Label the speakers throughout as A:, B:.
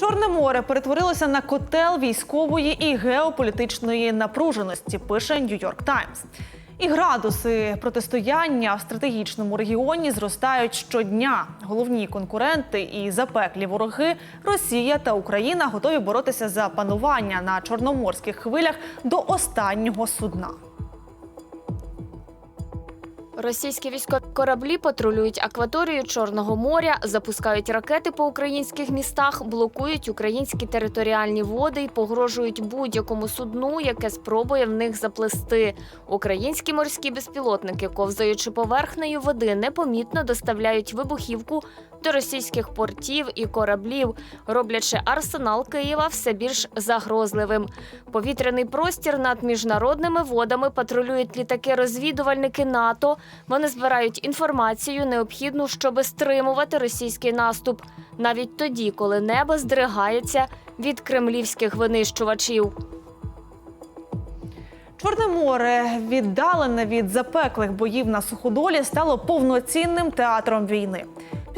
A: Чорне море перетворилося на котел військової і геополітичної напруженості. Пише Нью-Йорк Таймс. І градуси протистояння в стратегічному регіоні зростають щодня. Головні конкуренти і запеклі вороги Росія та Україна готові боротися за панування на чорноморських хвилях до останнього судна.
B: Російські військові кораблі патрулюють акваторію Чорного моря, запускають ракети по українських містах, блокують українські територіальні води і погрожують будь-якому судну, яке спробує в них заплести. Українські морські безпілотники, ковзаючи поверхнею води, непомітно доставляють вибухівку до російських портів і кораблів, роблячи арсенал Києва все більш загрозливим. Повітряний простір над міжнародними водами патрулюють літаки-розвідувальники НАТО. Вони збирають інформацію, необхідну, щоб стримувати російський наступ, навіть тоді, коли небо здригається від кремлівських винищувачів.
A: Чорне море, віддалене від запеклих боїв на суходолі, стало повноцінним театром війни.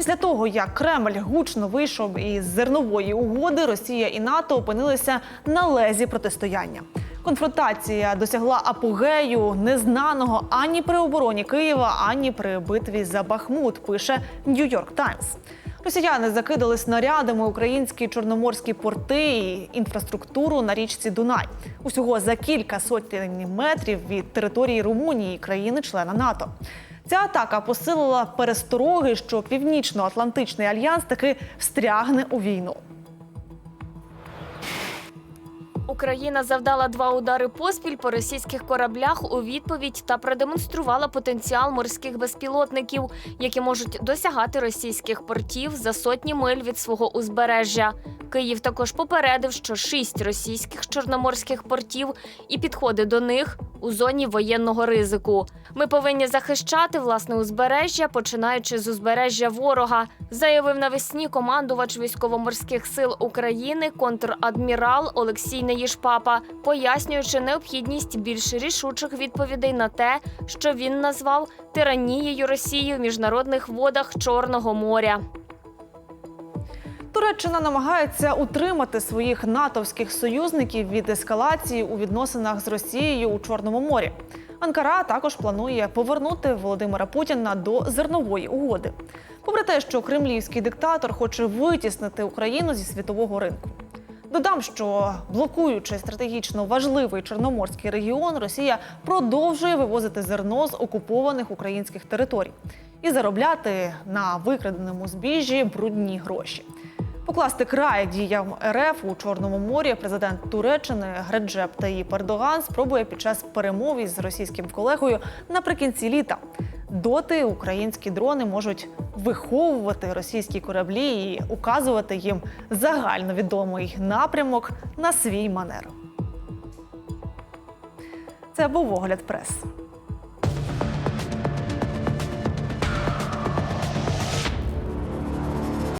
A: Після того, як Кремль гучно вийшов із зернової угоди, Росія і НАТО опинилися на лезі протистояння. Конфронтація досягла апогею незнаного ані при обороні Києва, ані при битві за Бахмут. Пише Нью-Йорк Таймс. Росіяни закидали снарядами українські чорноморські порти і інфраструктуру на річці Дунай. Усього за кілька сотень метрів від території Румунії, країни-члена НАТО. Ця атака посилила перестороги, що Північно-Атлантичний альянс таки встрягне у війну.
B: Україна завдала два удари поспіль по російських кораблях у відповідь та продемонструвала потенціал морських безпілотників, які можуть досягати російських портів за сотні миль від свого узбережжя. Київ також попередив, що шість російських чорноморських портів і підходи до них у зоні воєнного ризику. Ми повинні захищати власне узбережжя, починаючи з узбережжя ворога, заявив навесні командувач військово-морських сил України контрадмірал Олексій Неїшпапа, пояснюючи необхідність більш рішучих відповідей на те, що він назвав тиранією Росії в міжнародних водах Чорного моря.
A: Туреччина намагається утримати своїх натовських союзників від ескалації у відносинах з Росією у Чорному морі. Анкара також планує повернути Володимира Путіна до зернової угоди. Попри те, що кремлівський диктатор хоче витіснити Україну зі світового ринку. Додам, що блокуючи стратегічно важливий чорноморський регіон, Росія продовжує вивозити зерно з окупованих українських територій і заробляти на викраденому збіжжі брудні гроші. Покласти край діям РФ у Чорному морі президент Туреччини Греджеп Таїп Ердоган спробує під час перемов із російським колегою наприкінці літа. Доти українські дрони можуть виховувати російські кораблі і указувати їм загальновідомий напрямок на свій манер. Це був огляд прес.